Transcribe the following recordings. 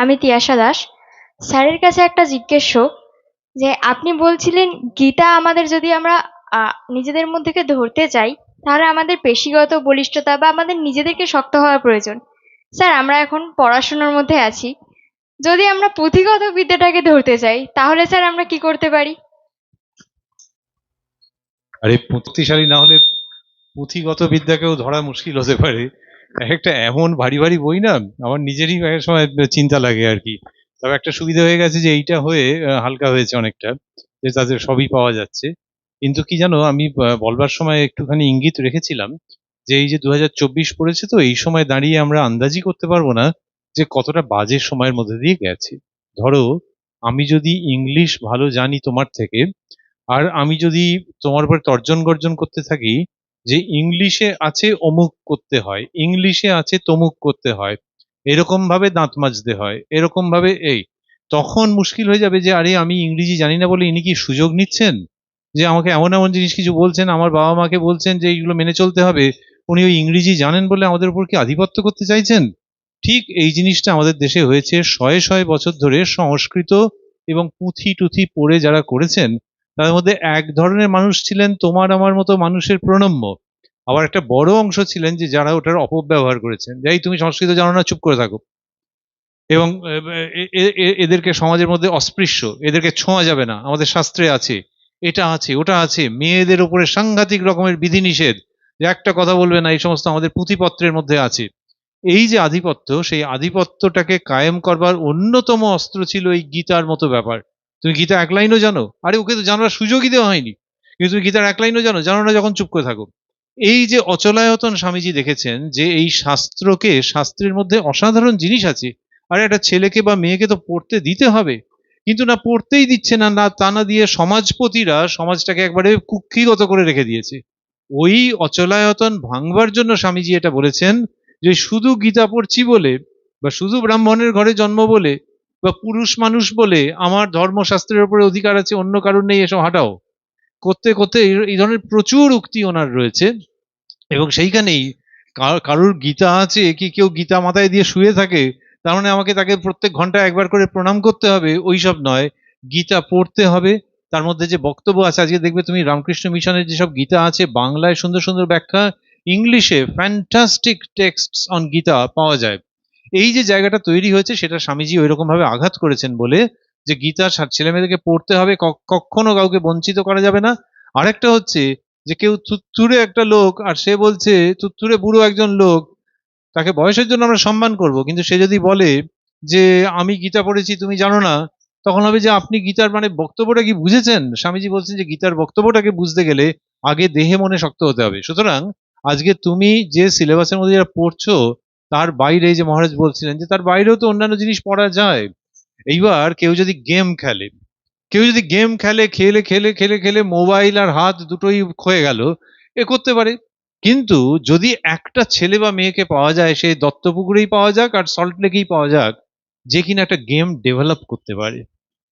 আমি তিয়াশা দাস। স্যারের কাছে একটা জিজ্ঞেস্য যে আপনি বলছিলেন গীতা আমাদের যদি আমরা নিজেদের মধ্যে ধরতে চাই, তাহলে আমাদের পেশিগত বলিষ্ঠতা বা আমাদের নিজেদেরকে শক্ত হওয়া প্রয়োজন। স্যার, আমরা এখন পড়াশোনার মধ্যে আছি। যদি আমরা পুঁথিগত বিদ্যাটাকে ধরতে চাই, তাহলে স্যার আমরা কি করতে পারি? আরে শক্তিশালী না হলে পুঁথিগত বিদ্যাকেও ধরা মুশকিল হতে পারে। একটা এমন ভারী ভারী বই না, আমার নিজেরই সময় চিন্তা লাগে আর কি। তবে একটা সুবিধা হয়ে গেছে যে এইটা হয়ে হালকা হয়েছে অনেকটা, যে তাদের সবই পাওয়া যাচ্ছে। কিন্তু কি জানো, আমি বলবার সময় একটুখানি ইঙ্গিত রেখেছিলাম যে এই যে দু হাজার চব্বিশ পড়েছে তো, এই সময় দাঁড়িয়ে আমরা আন্দাজই করতে পারব না যে কতটা বাজে সময়ের মধ্যে দিয়ে গেছে। ধরো, আমি যদি ইংলিশ ভালো জানি তোমার থেকে, আর আমি যদি তোমার উপর তর্জন গর্জন করতে থাকি যে ইংলিশে আছে অমুক করতে হয়, ইংলিশে আছে তমুক করতে হয়, এরকম ভাবে দাঁত মাজতে হয়, এরকম ভাবে এই। তখন মুশকিল হয়ে যাবে যে, আরে আমি ইংরেজি জানি না বলে ইনি কি সুযোগ নিচ্ছেন? যে আমাকে এমন এমন জিনিস কিছু বলছেন, আমার বাবা মাকে বলছেন যে এইগুলো মেনে চলতে হবে, উনি ওই ইংরেজি জানেন বলে আমাদের উপর কি আধিপত্য করতে চাইছেন? ঠিক এই জিনিসটা আমাদের দেশে হয়েছে শয়ে শয়ে বছর ধরে সংস্কৃত এবং পুঁথি টুথি পড়ে যারা করেছেন তার মধ্যে এক ধরনের মানুষ ছিলেন তোমার আমার মতো মানুষের প্রণম্য। আবার একটা বড় অংশ ছিলেন যে যারা ওটার অপব্যবহার করেছেন। যাই তুমি সংস্কৃত জানো না, চুপ করে থাকো। এবং এদেরকে সমাজের মধ্যে অস্পৃশ্য, এদেরকে ছোঁয়া যাবে না, আমাদের শাস্ত্রে আছে, এটা আছে, ওটা আছে, মেয়েদের উপরে সাংঘাতিক রকমের বিধিনিষেধ, যে একটা কথা বলবে না, এই সমস্ত আমাদের পুঁথিপত্রের মধ্যে আছে। এই যে আধিপত্য, সেই আধিপত্যটাকে কায়েম করবার অন্যতম অস্ত্র ছিল এই গীতার মতো ব্যাপার। তুমি গীতা এক লাইনও জানো? আরে, ওকে তো জানার সুযোগই দেওয়া হয়নি। কিন্তু তুমি গীতার এক লাইনও জানো? জানো না যখন চুপ করে থাকো। এই যে অচলায়তন স্বামীজি দেখেছেন যে এই শাস্ত্রকে, শাস্ত্রের মধ্যে অসাধারণ জিনিস আছে, আরে, একটা ছেলেকে বা মেয়েকে তো পড়তে দিতে হবে। কিন্তু না পড়তেই দিচ্ছে না না তা না দিয়ে সমাজপতিরা সমাজটাকে একবারে কুক্ষিগত করে রেখে দিয়েছে। ওই অচলায়তন ভাঙবার জন্য স্বামীজি এটা বলেছেন যে, শুধু গীতা পড়ছি বলে বা শুধু ব্রাহ্মণের ঘরে জন্ম বলে বা পুরুষ মানুষ বলে আমার ধর্মশাস্ত্রের উপরে অধিকার আছে, অন্য কারণ নেই, এসব হাঁটাও। করতে করতে এই- ধরনের প্রচুর উক্তি ওনার রয়েছে এবং সেইখানেই কার- কারুর গীতা আছে কি কেউ গীতা মাথায় দিয়ে শুয়ে থাকে, তার মানে আমাকে তাকে প্রত্যেক ঘণ্টা একবার করে প্রণাম করতে হবে, ওই সব নয়। গীতা পড়তে হবে, তার মধ্যে যে বক্তব্য আছে, আজকে দেখবে তুমি রামকৃষ্ণ মিশনের যেসব গীতা আছে, বাংলায় সুন্দর সুন্দর ব্যাখ্যা, ইংলিশে ফ্যান্টাস্টিক টেক্সট অন গীতা পাওয়া যায়। এই যে জায়গাটা তৈরি হয়েছে, সেটা স্বামীজি ওই ভাবে আঘাত করেছেন বলে যে গীতা ছেলে মেয়েদেরকে পড়তে হবে কখনো কাউকে বঞ্চিত করা যাবে না। আরেকটা হচ্ছে যে কেউ তুত্তুরে একটা লোক আর সে বলছে তুত্তুরে বুড়ো একজন লোক, তাকে বয়সের জন্য আমরা সম্মান করব। কিন্তু সে যদি বলে যে, আমি গীতা পড়েছি, তুমি জানো না, তখন হবে যে, আপনি গীতার মানে বক্তব্যটা কি বুঝেছেন? স্বামীজি বলছেন যে, গীতার বক্তব্যটাকে বুঝতে গেলে আগে দেহে মনে শক্ত হতে হবে। সুতরাং আজকে তুমি যে সিলেবাসের মধ্যে যারা পড়ছো তার বাইরে যে মহারাজ বলছিলেন যে তার বাইরেও তো অন্যান্য জিনিস পড়া যায়। এইবার কেউ যদি গেম খেলে, কেউ যদি গেম খেলে খেলে খেলে খেলে খেলে মোবাইল আর হাত দুটোই ক্ষয়ে গেল, এ করতে পারে। কিন্তু যদি একটা ছেলে বা মেয়েকে পাওয়া যায় সেই দত্তপুকুরেই পাওয়া যাক আর সল্ট লেকেই পাওয়া যাক, যে কিনা একটা গেম ডেভেলপ করতে পারে।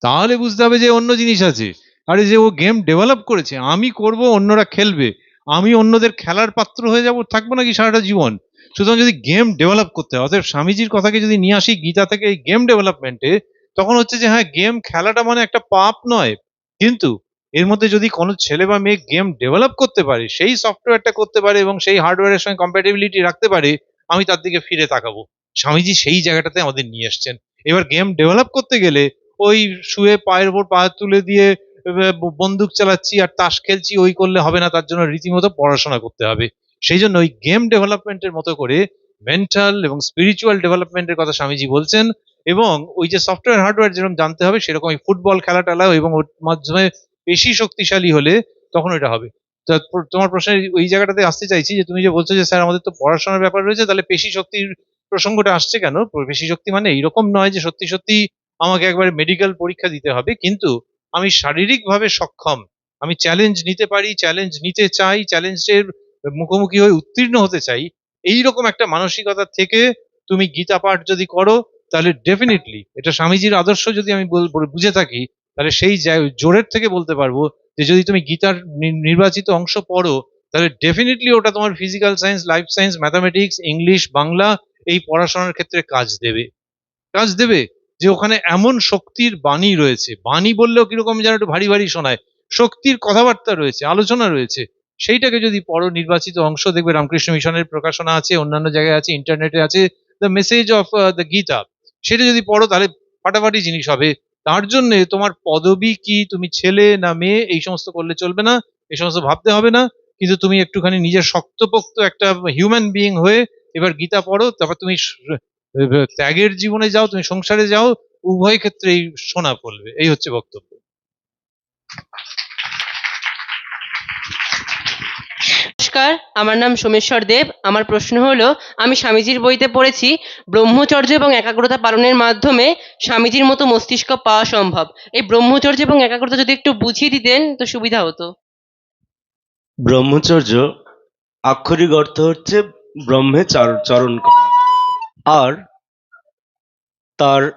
তাহলে বুঝতে হবে যে অন্য জিনিস আছে। আরে যে ও গেম ডেভেলপ করেছে, আমি করব, অন্যরা খেলবে। আমি অন্যদের খেলার পাত্র হয়ে যাব, থাকব নাকি সারাটা জীবন? সুতরাং যদি গেম ডেভেলপ করতে হয়, অতএব স্বামীজির কথাকে যদি নিয়ে আসি, গীতা থেকে এই গেম ডেভেলপমেন্টে তখন হচ্ছে যে হ্যাঁ গেম খেলাটা মানে একটা পাপ নয়। কিন্তু এর মধ্যে যদি কোনো ছেলে বা মেয়ে গেম ডেভেলপ করতে পারে, সেই সফটওয়্যারটা করতে পারে এবং সেই হার্ডওয়্যারের সঙ্গে কম্প্যাটেবিলিটি রাখতে পারে, আমি তার দিকে ফিরে তাকাবো। স্বামীজি সেই জায়গাটাতে আমাদের নিয়ে এসছেন এবার গেম ডেভেলপ করতে গেলে ওই শুয়ে পায়ের উপর পা তুলে দিয়ে বন্দুক চালাচ্ছি আর তাস খেলছি, ওই করলে হবে না, তার জন্য রীতিমতো পড়াশোনা করতে হবে। সেই জন্য ওই গেম ডেভেলপমেন্টের মতো করে মেন্টাল এবং স্পিরিচুয়াল ডেভেলপমেন্টের কথা স্বামীজি বলছেন এবং ওই যে সফটওয়্যার হার্ডওয়্যার যেরকম জানতে হবে, সেরকম ওই ফুটবল খেলা টেলা এবং ওর মাধ্যমে বেশি শক্তিশালী হলে তখন ওইটা হবে। তা তোমার প্রশ্নের ওই জায়গাটাতে আসতে চাইছি যে, তুমি যে বলছো যে, স্যার, আমাদের তো পড়াশোনার ব্যাপার রয়েছে, তাহলে পেশি শক্তির প্রসঙ্গটা আসছে কেন? পেশি শক্তি মানে এইরকম নয় যে, সত্যি সত্যি আমাকে একবার মেডিকেল পরীক্ষা দিতে হবে, কিন্তু আমি শারীরিকভাবে সক্ষম। আমি চ্যালেঞ্জ নিতে পারি চ্যালেঞ্জ নিতে চাই চ্যালেঞ্জের মুখোমুখি হয়ে উত্তীর্ণ হতে চাই এই রকম একটা মানসিকতা থেকে তুমি গীতা পাঠ যদি করো, তাহলে ডেফিনেটলি এটা স্বামীজির আদর্শ যদি আমি বুঝে থাকি, তাহলে সেই জোরের থেকে বলতে পারব যে যদি তুমি গীতার নির্বাচিত অংশ পড়ো, তাহলে ডেফিনেটলি ওটা তোমার physical science life science mathematics English Bangla এই পড়াশোনার ক্ষেত্রে কাজ দেবে। কাজ দেবে যে ওখানে এমন শক্তির বাণী রয়েছে। বাণী বললেও কীরকম যেন একটু ভারী ভারী শোনায়। শক্তির কথাবার্তা রয়েছে, আলোচনা রয়েছে। সেইটাকে যদি পড়ো নির্বাচিত অংশ দেখবে, রামকৃষ্ণ মিশনের প্রকাশনা আছে, অন্যান্য জায়গায় আছে, ইন্টারনেটে আছে the message of the Gita সেটা যদি পড়ো, তাহলে ফাটাফাটি জিনিস হবে। তার জন্য তোমার পদবি কি? তুমি ছেলে না মেয়ে? এই সমস্ত করলে চলবে না, এই সমস্ত ভাবতে হবে না। কিন্তু তুমি একটুখানি নিজের শক্তপোক্ত একটা হিউম্যান বিইং হয়ে এবার গীতা পড়ো, তারপর তুমি ত্যাগের জীবনে যাও, তুমি সংসারে যাও, উভয় ক্ষেত্রেই সোনা পড়বে এই হচ্ছে বক্তব্য। নমস্কার, আমার নাম সোমেশ্বর দেব। আমার প্রশ্ন হলো, আমি স্বামীজির বইতে পড়েছি, ব্রহ্মচর্য এবং একাগ্রতা পালনের মাধ্যমে স্বামীজির মতো মস্তিষ্ক পাওয়া সম্ভব। এই ব্রহ্মচর্য এবং একাগ্রতা যদি একটু বুঝিয়ে দিতেন, তো সুবিধা হতো। ব্রহ্মচর্য, আক্ষরিক অর্থ হচ্ছে ব্রহ্মে চার- চরণ করা। আর তার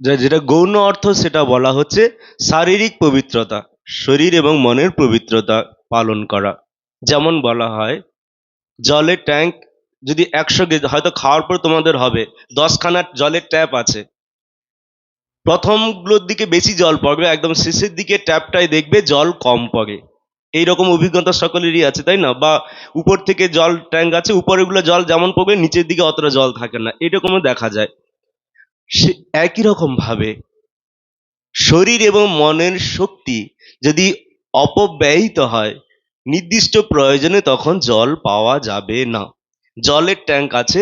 যেটা গৌণ অর্থ, সেটা বলা হচ্ছে শারীরিক পবিত্রতা, শরীর এবং মনের পবিত্রতা পালন করা। যেমন বলা হয় জলের ট্যাঙ্ক যদি একশো হয়তো খাওয়ার পর তোমাদের হবে, দশখানা জলের ট্যাপ আছে। প্রথমগুলোর দিকে বেশি জল পড়বে, একদম শেষের দিকে ট্যাপটায় দেখবে জল কম পড়ে। এইরকম অভিজ্ঞতা সকলেরই আছে, তাই না? বা উপর থেকে জল ট্যাঙ্ক আছে উপরেগুলো জল যেমন পড়বে, নিচের দিকে অতটা জল থাকে না, এরকমও দেখা যায়। সে একই রকম ভাবে শরীর এবং মনের শক্তি যদি অপব্যয়িত হয় নির্দিষ্ট প্রয়োজনে তখন জল পাওয়া যাবে না। জলের ট্যাঙ্ক আছে,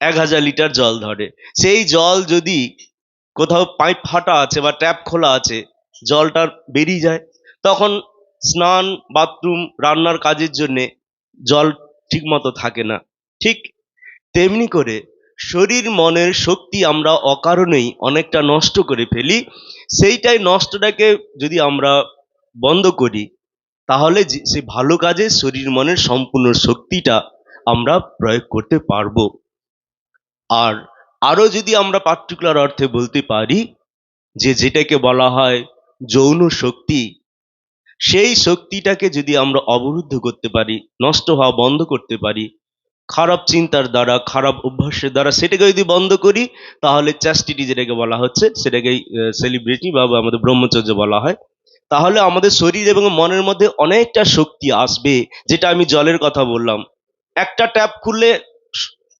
এক হাজার লিটার জল ধরে। সেই জল যদি কোথাও পাইপ ফাটা আছে বা ট্যাপ খোলা আছে, জলটা বেরিয়ে যায়। তখন স্নান, বাথরুম রান্নার কাজের জন্যে জল ঠিক মতো থাকে না। ঠিক তেমনি করে শরীর মনের শক্তি আমরা অকারণেই অনেকটা নষ্ট করে ফেলি। সেইটাই নষ্টটাকে যদি আমরা বন্ধ করি তাহলে সে ভালো কাজে শরীর মনের সম্পূর্ণ শক্তিটা আমরা প্রয়োগ করতে পারব। আর আরও যদি আমরা পার্টিকুলার অর্থে বলতে পারি, যে যেটাকে বলা হয় যৌন শক্তি, সেই শক্তিটাকে যদি আমরা অবরুদ্ধ করতে পারি, নষ্ট হওয়া বন্ধ করতে পারি, খারাপ চিন্তার দ্বারা, খারাপ অভ্যাসের দ্বারা সেটাকে যদি বন্ধ করি, তাহলে চ্যাস্টিটি যেটাকে বলা হচ্ছে সেটাকে সেলিব্রিটি বা আমাদের ব্রহ্মচর্য বলা হয় তাহলে আমাদের শরীর এবং মনের মধ্যে অনেকটা শক্তি আসবে, যেটা আমি জলের কথা বললাম। একটা ট্যাপ খুললে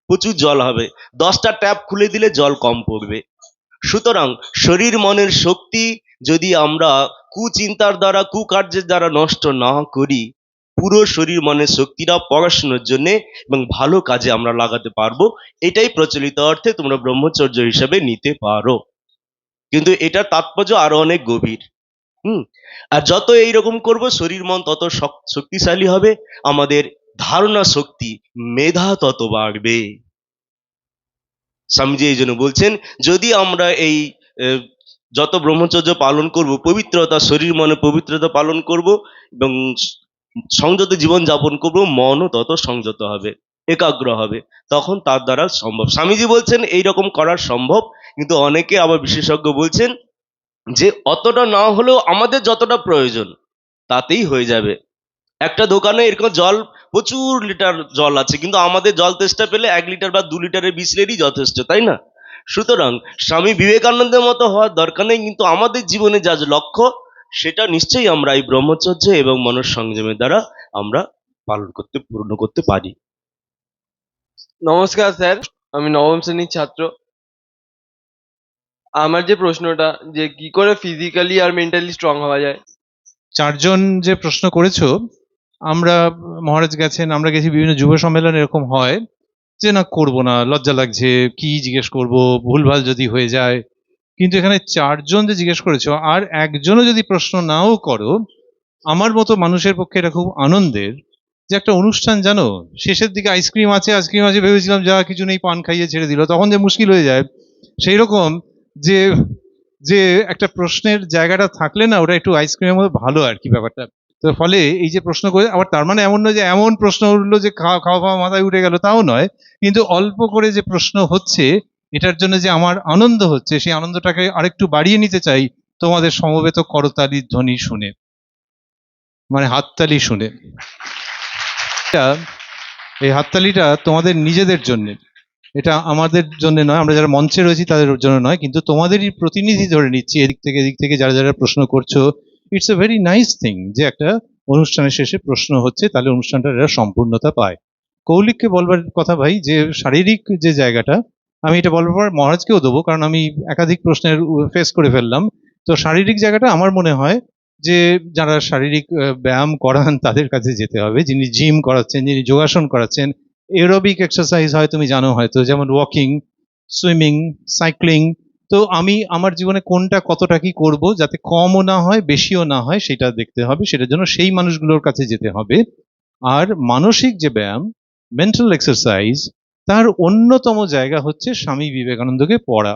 প্রচুর জল হবে। দশটা ট্যাপ খুলে দিলে জল কম পড়বে। সুতরাং শরীর মনের শক্তি যদি আমরা কুচিন্তার দ্বারা, কুকার্যের দ্বারা নষ্ট না করি, পুরো শরীর মনের শক্তিটা পড়াশোনার জন্য এবং ভালো কাজে আমরা লাগাতে পারব, এটাই প্রচলিত অর্থে তোমরা ব্রহ্মচর্য হিসাবে নিতে পারো। কিন্তু এটার তাৎপর্য আরও অনেক গভীর। হুম? আর যত এইরকম করব, শরীর মন তত শক্তিশালী হবে, আমাদের ধারণা শক্তি, মেধা তত বাড়বে। স্বামীজি এই জন্য বলছেন, যদি আমরা এই যত ব্রহ্মচর্য পালন করব, পবিত্রতা, শরীর মনে পবিত্রতা পালন করব, এবং সংযত জীবন যাপন করব, মনও তত সংযত হবে, একাগ্র হবে, তখন তার দ্বারা সম্ভব। স্বামীজি বলছেন এই রকম করা সম্ভব, কিন্তু অনেকে আবার বিশেষজ্ঞ বলছেন যে অতটা না হলেও আমাদের যতটা প্রয়োজন, তাতেই হয়ে যাবে। একটা দোকানে এরকম জল, প্রচুর লিটার জল আছে, কিন্তু আমাদের জল তেষ্টা পেলে এক লিটার বা দু লিটারের বিসলেরই যথেষ্ট, তাই না? সুতরাং স্বামী বিবেকানন্দের মতো হওয়ার দরকার নেই, কিন্তু আমাদের জীবনে যা লক্ষ্য, সেটা নিশ্চয়ই আমরা এই ব্রহ্মচর্য এবং মনস সংযমের দ্বারা আমরা পালন করতে, পূর্ণ করতে পারি। নমস্কার স্যার, আমি নবম শ্রেণির ছাত্র। আমার যে প্রশ্নটা যে কি করে ফিজিক্যালি আর মেন্টালি স্ট্রং হওয়া যায়? চারজন যে প্রশ্ন করেছ, আমরা মহারাজ গেছেন, আমরা গেছি বিভিন্ন যুব সম্মেলন এরকম হয় যে না করব না, লজ্জা লাগছে, কি জিজ্ঞেস করব, ভুলভাল যদি হয়ে যায়। কিন্তু এখানে চারজন যে জিজ্ঞেস করেছ, আর একজনও যদি প্রশ্ন নাও করো, আমার মতো মানুষের পক্ষে এটা খুব আনন্দের যে একটা অনুষ্ঠান জানো, শেষের দিকে আইসক্রিম আছে আইসক্রিম আছে, ভেবেছিলাম যা কিছু নেই, পান খাইয়ে ছেড়ে দিল, তখন যে মুশকিল হয়ে যায় সেই রকম যে যে একটা প্রশ্নের জায়গাটা থাকলে না ওটা একটু আইসক্রিমের মধ্যে ভালো আর কি ব্যাপারটা। তো ফলে এই যে প্রশ্ন করে, আবার তার মানে এমন নয় যে এমন প্রশ্ন উঠল যে খাওয়া খাওয়া খাওয়া মাথায় উঠে গেল, তাও নয়। কিন্তু অল্প করে যে প্রশ্ন হচ্ছে, এটার জন্য যে আমার আনন্দ হচ্ছে, সেই আনন্দটাকে আরেকটু বাড়িয়ে নিতে চাই, তোমাদের সমবেত করতালির ধ্বনি শুনে। মানে হাততালি শুনে। এই হাততালিটা তোমাদের নিজেদের জন্য। এটা আমাদের জন্য নয়, আমরা যারা মঞ্চে রয়েছি তাদের জন্য নয়, কিন্তু তোমাদেরই প্রতিনিধি ধরে নিচ্ছি এদিক থেকে এদিক থেকে যারা যারা প্রশ্ন করছ। It's a very nice thing যে একটা অনুষ্ঠানের শেষে প্রশ্ন হচ্ছে, তাহলে অনুষ্ঠানটা এরা সম্পূর্ণতা পায়। কৌলিককে বলবার কথা ভাই, যে শারীরিক যে জায়গাটা, আমি এটা বলবার পর মহারাজকেও দেবো, কারণ আমি একাধিক প্রশ্নের ফেস করে ফেললাম। তো শারীরিক জায়গাটা আমার মনে হয় যে যারা শারীরিক ব্যায়াম করান তাদের কাছে যেতে হবে। যিনি জিম করাচ্ছেন, যিনি যোগাসন করাচ্ছেন এরোবিক এক্সারসাইজ হয়, তুমি জানো হয়তো, যেমন ওয়াকিং সুইমিং সাইক্লিং তো আমি আমার জীবনে কোনটা কতটা কি করব যাতে কমও না হয়, বেশিও না হয়, সেটা দেখতে হবে, সেটার জন্য সেই মানুষগুলোর কাছে যেতে হবে। আর মানসিক যে ব্যায়াম মেন্টাল এক্সারসাইজ তার অন্যতম জায়গা হচ্ছে স্বামী বিবেকানন্দকে পড়া।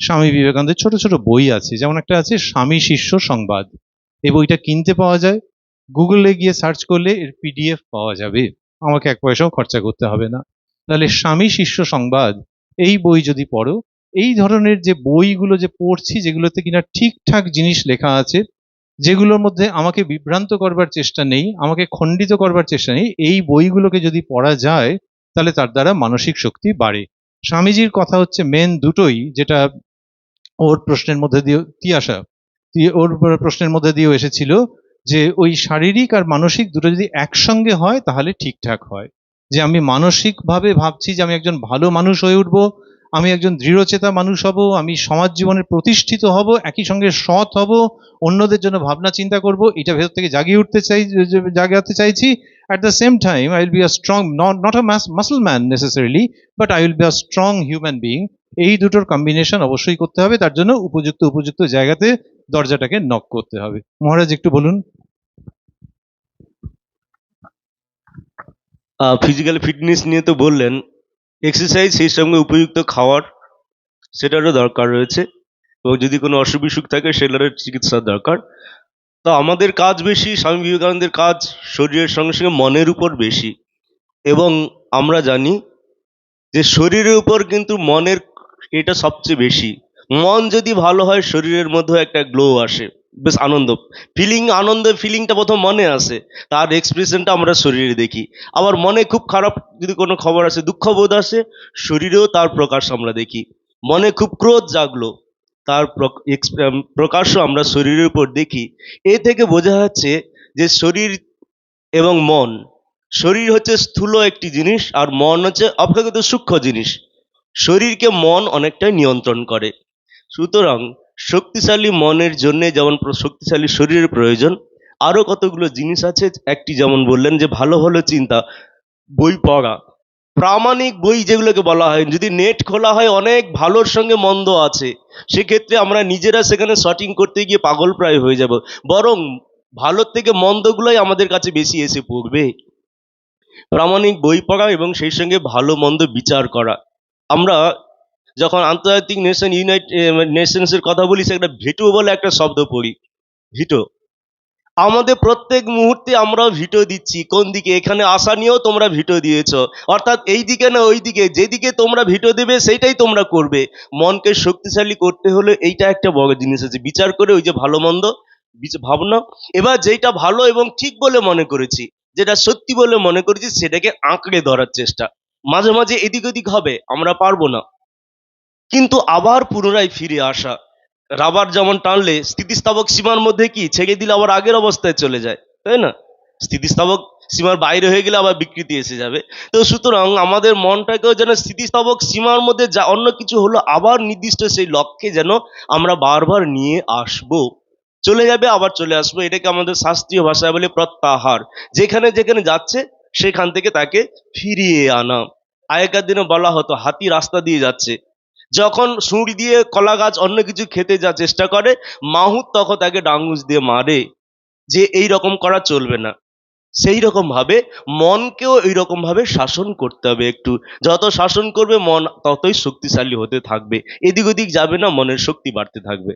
স্বামী বিবেকানন্দের ছোট ছোট বই আছে, যেমন একটা আছে স্বামী শিষ্য সংবাদ। এই বইটা কিনতে পাওয়া যায় গুগলে গিয়ে সার্চ করলে এর পিডিএফ পাওয়া যাবে। আমাকে এক পয়সাও খরচা করতে হবে না। তাহলে স্বামী শিষ্য সংবাদ, এই বই যদি পড়ো, এই ধরনের যে বইগুলো যে পড়ছি, যেগুলোতে কিনা ঠিকঠাক জিনিস লেখা আছে, যেগুলোর মধ্যে আমাকে বিভ্রান্ত করবার চেষ্টা নেই, আমাকে খণ্ডিত করবার চেষ্টা নেই, এই বইগুলোকে যদি পড়া যায়, তাহলে তার দ্বারা মানসিক শক্তি বাড়ে। স্বামীজির কথা হচ্ছে মেন দুটোই, যেটা ওর প্রশ্নের মধ্যে দিয়ে তি- ওর প্রশ্নের মধ্যে দিয়েও এসেছিল যে ওই শারীরিক আর মানসিক দুটো যদি একসঙ্গে হয় তাহলে ঠিকঠাক হয়। যে আমি মানসিকভাবে ভাবছি যে আমি একজন ভালো মানুষ হয়ে উঠবো আমি একজন দৃঢ়চেতা মানুষ হব আমি সমাজ জীবনে প্রতিষ্ঠিত হব একই সঙ্গে সৎ হব অন্যদের জন্য ভাবনা চিন্তা করব এটা ভেতর থেকে জাগিয়ে উঠতে চাই জাগাতে চাইছি। At the same time i will be a strong not not a mass, muscle man necessarily but i will be a strong human এই দুটোর কম্বিনেশন অবশ্যই করতে হবে তার জন্য উপযুক্ত উপযুক্ত জায়গাতে দরজাটাকে নক করতে হবে। মহারাজ একটু বলুন। ফিজিক্যাল ফিটনেস নিয়ে তো বললেন এক্সারসাইজ সেই সঙ্গে উপযুক্ত খাওয়ার সেটারও দরকার রয়েছে এবং যদি কোনো অসুখ বিসুখ থাকে সেটারও চিকিৎসার দরকার। তো আমাদের কাজ বেশি স্বামী বিবেকানন্দের কাজ শরীরের সঙ্গে সঙ্গে মনের উপর বেশি এবং আমরা জানি যে শরীরের উপর কিন্তু মনের এটা সবচেয়ে বেশি। মন যদি ভালো হয়, শরীরের মধ্যেও একটা গ্লো আসে। বেশ আনন্দ। ফিলিং আনন্দ ফিলিংটা প্রথম মনে আসে। তার এক্সপ্রেশনটা আমরা শরীরে দেখি। আবার মনে খুব খারাপ যদি কোনো খবর আসে দুঃখ বোধ আসে, শরীরেও তার প্রকাশ আমরা দেখি। মনে খুব ক্রোধ জাগলো। তার প্রকাশও আমরা শরীরের উপর দেখি। এ থেকে বোঝা যাচ্ছে যে শরীর এবং মন, শরীর হচ্ছে স্থূল একটি জিনিস আর মন হচ্ছে অপেক্ষাকৃত সূক্ষ্ম জিনিস। শরীরকে মন অনেকটাই নিয়ন্ত্রণ করে। সুতরাং শক্তিশালী মনের জন্যে যেমন শক্তিশালী শরীরের প্রয়োজন, আরও কতগুলো জিনিস আছে, একটি যেমন বললেন যে ভালো ভালো চিন্তা, বই পড়া। প্রামাণিক বই যেগুলোকে বলা হয়, যদি নেট খোলা হয়, অনেক ভালোর সঙ্গে মন্দ আছে। সেক্ষেত্রে আমরা নিজেরা সেখানে শর্টিং করতে গিয়ে পাগল প্রায় হয়ে যাব। বরং ভালোর থেকে মন্দগুলোই আমাদের কাছে বেশি এসে পড়বে। প্রামাণিক বই পড়া এবং সেই সঙ্গে ভালো মন্দ বিচার করা। আমরা যখন আন্তর্জাতিক নেশন ইউনাইট নেশনসের কথা বলি, সেটা ভিটো বলে একটা শব্দ পড়ি। ভিটো। আমাদের প্রত্যেক মুহূর্তে আমরা ভিটো দিচ্ছি। কোন দিকে? এখানে আসা নিয়েও তোমরা ভিটো দিয়েছ। অর্থাৎ এই দিকে না ওই দিকে, যেদিকে তোমরা ভিটো দেবে, সেইটাই তোমরা করবে। মনকে শক্তিশালী করতে হলে এইটা একটা বড় জিনিস আছে। বিচার করে ওই যে ভালো মন্দ ভাবনা। এবার যেটা ভালো এবং ঠিক বলে মনে করেছি, যেটা সত্যি বলে মনে করেছি, সেটাকে আঁকড়ে ধরার চেষ্টা। মাঝে মাঝে এদিক ওদিক হবে, আমরা পারব না। কিন্তু আবার পুনরায় ফিরে আসা। রাবার যেমন টানলে স্থিতিস্থাপক সীমার মধ্যে কি? ছেড়ে দিলে আবার আগের অবস্থায় চলে যায়, তাই না? স্থিতিস্থাপক সীমার বাইরে হয়ে গেলে আবার বিকৃতি এসে যাবে। তো সুতরাং আমাদের মনটাকেও যেন স্থিতিস্থাপক সীমার মধ্যে যা অন্য কিছু হলো, আবার নির্দিষ্ট সেই লক্ষ্যে যেন আমরা বারবার নিয়ে আসব। চলে যাবে, আবার চলে আসব। এটাকে আমাদের শাস্ত্রীয় ভাষায় বলে প্রত্যাহার। যেখানে যেখানে যাচ্ছে, সেখান থেকে তাকে ফিরিয়ে আনা। আগেকার দিনে বলা হতো, হাতি রাস্তা দিয়ে যাচ্ছে। যখন সুড় দিয়ে কলা গাছ অন্য কিছু খেতে যা চেষ্টা করে, মাহুত তখন তাকে ডাঙ্গুস দিয়ে মারে যে এই রকম করা চলবে না। সেই রকম ভাবে মনকেও এই রকম ভাবে শাসন করতে হবে একটু। যত শাসন করবে মন ততই শক্তিশালী হতে থাকবে। এদিক ওদিক যাবে না, মনের শক্তি বাড়তে থাকবে।